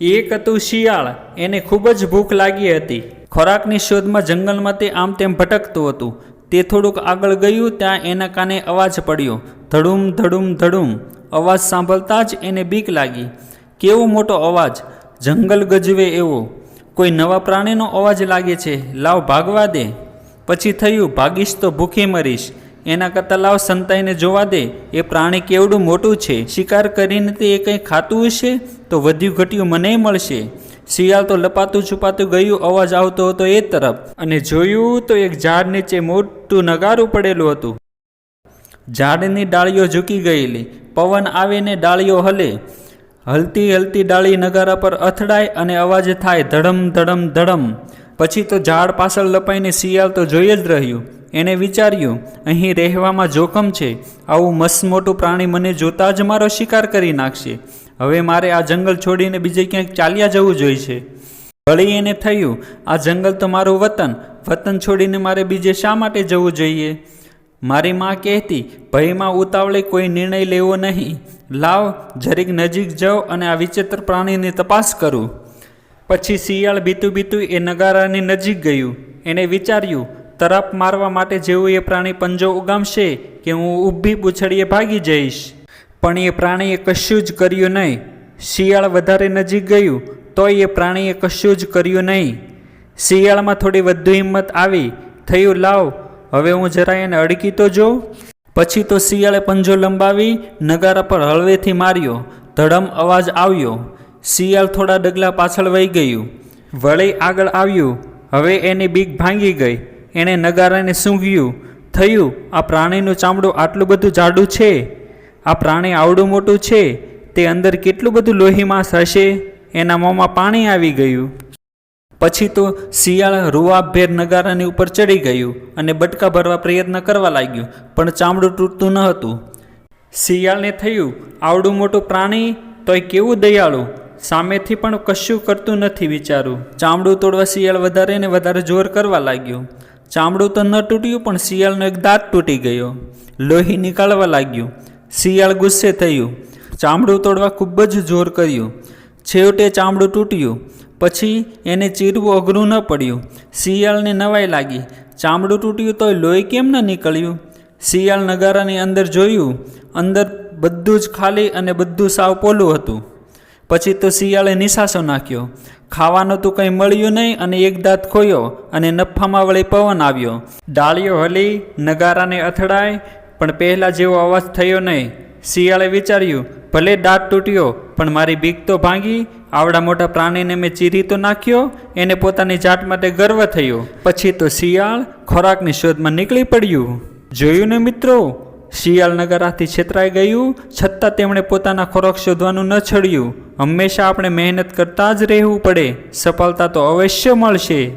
એક હતું શિયાળ, એને ખૂબ જ ભૂખ લાગી હતી. ખોરાકની શોધમાં જંગલમાં તે આમ તેમ ભટકતું હતું. તે થોડુંક આગળ ગયું ત્યાં એના કાને અવાજ પડ્યો. ધડુમ ધડુમ ધડુમ. અવાજ સાંભળતા જ એને બીક લાગી. કેવો મોટો અવાજ? જંગલ ગજવે એવો. કોઈ નવા પ્રાણીનો અવાજ લાગે છે. લાવ ભાગવા દે. પછી થયું, ભાગીશ તો ભૂખે મરીશ. એના કરતાં લાવ સંતાઈને જોવા દે, એ પ્રાણી કેવડું મોટું છે, શિકાર કરીને તે એ કંઈ ખાતું હશે? તો વધ્યું ઘટ્યું મને મળશે. શિયાળ તો લપાતું છુપાતું ગયું, અવાજ આવતો હતો એ તરફ. અને જોયું તો એક ઝાડ નીચે મોટું નગારું પડેલું હતું. ઝાડની ડાળીઓ ઝૂકી ગયેલી. પવન આવીને ડાળીઓ હલે. હલતી હલતી ડાળી નગારા પર અથડાય અને અવાજ થાય ધડમ ધડમ ધડમ. પછી તો ઝાડ પાછળ લપાઈને શિયાળ તો જોઈ જ રહ્યું. એણે વિચાર્યું, અહીં રહેવામાં જોખમ છે. આવું મસ્ત મોટું પ્રાણી મને જોતાં જ મારો શિકાર કરી નાખશે. હવે મારે આ જંગલ છોડીને બીજે ક્યાંક ચાલ્યા જવું જોઈએ છે વળી એને થયું, આ જંગલ તો મારું વતન. વતન છોડીને મારે બીજે શા માટે જવું જોઈએ? મારી માં કહેતી ભયમાં ઉતાવળે કોઈ નિર્ણય લેવો નહીં. લાવ, જરીક નજીક જાઉં અને આ વિચિત્ર પ્રાણીની તપાસ કરું. પછી શિયાળ બીતું બીતું એ નગારાની નજીક ગયું. એણે વિચાર્યું તરફ મારવા માટે જેવું એ પ્રાણી પંજો ઉગામશે કે હું ઊભી પૂછડીએ ભાગી જઈશ. પણ એ પ્રાણીએ કશું જ કર્યું નહીં. શિયાળ વધારે નજીક ગયું, તોય એ પ્રાણીએ કશું જ કર્યું નહીં. શિયાળમાં થોડી વધુ હિંમત આવી. થયું, લાવ, હવે હું જરા એને અડકી તો જોઉં. પછી તો શિયાળે પંજો લંબાવી, નગારા પર હળવેથી માર્યો. ધડમ અવાજ આવ્યો. શિયાળ થોડા ડગલા પાછળ વહી ગયું. વળી આગળ આવ્યું. હવે એની બીક ભાંગી ગઈ. એણે નગારાને સૂંઘ્યું. થયું, આ પ્રાણીનું ચામડું આટલું બધું જાડું છે? આ પ્રાણી આવડું મોટું છે? તે અંદર કેટલું બધું લોહીમાંસ હશે? એના મોંમાં પાણી આવી ગયું. પછી તો શિયાળ રૂવાભેર નગારાની ઉપર ચડી ગયું અને બટકા ભરવા પ્રયત્ન કરવા લાગ્યું, પણ ચામડું તૂટતું ન હતું. શિયાળને થયું, આવડું મોટું પ્રાણી? તોય કેવું દયાળું? સામેથી પણ કશું કરતું નથી વિચારું. ચામડું તોડવા શિયાળ વધારે ને વધારે જોર કરવા લાગ્યું. ચામડું તો ન તૂટ્યું, પણ શિયાળનો એક દાંત તૂટી ગયો. લોહી નીકળવા લાગ્યું. શિયાળ ગુસ્સે થયું. ચામડું તોડવા ખૂબ જ જોર કર્યું. છેવટે ચામડું તૂટ્યું. પછી એને ચીરવું અઘરું ન પડ્યું. શિયાળને નવાઈ લાગી. ચામડું તૂટ્યું તોય લોહી કેમ ન નીકળ્યું? શિયાળ નગારાની અંદર જોયું. અંદર બધું જ ખાલી અને બધું સાવ પોલું હતું. પછી તો શિયાળે નિશાસો નાખ્યો. ખાવાનું તો કંઈ મળ્યું નહીં અને એક દાંત ખોયો અને નફામાં વળી પવન આવ્યો. ડાળીઓ હલી, નગારાને અથડાય, પણ પહેલાં જેવો અવાજ થયો નહીં. શિયાળે વિચાર્યું, ભલે દાંત તૂટ્યો, પણ મારી બીક તો ભાંગી, આવડા મોટા પ્રાણીને મેં ચીરી તો નાખ્યો, એને પોતાની જાત માટે ગર્વ થયો. પછી તો શિયાળ ખોરાકની શોધમાં નીકળી પડ્યું. જોયું ને મિત્રો? શિયાળ નગરાથી છેતરાઈ ગયું, છતાં તેમણે પોતાના ખોરાક શોધવાનું ન છડ્યું. હંમેશા આપણે મહેનત કરતા જ રહેવું પડે. સફળતા તો અવશ્ય મળશે.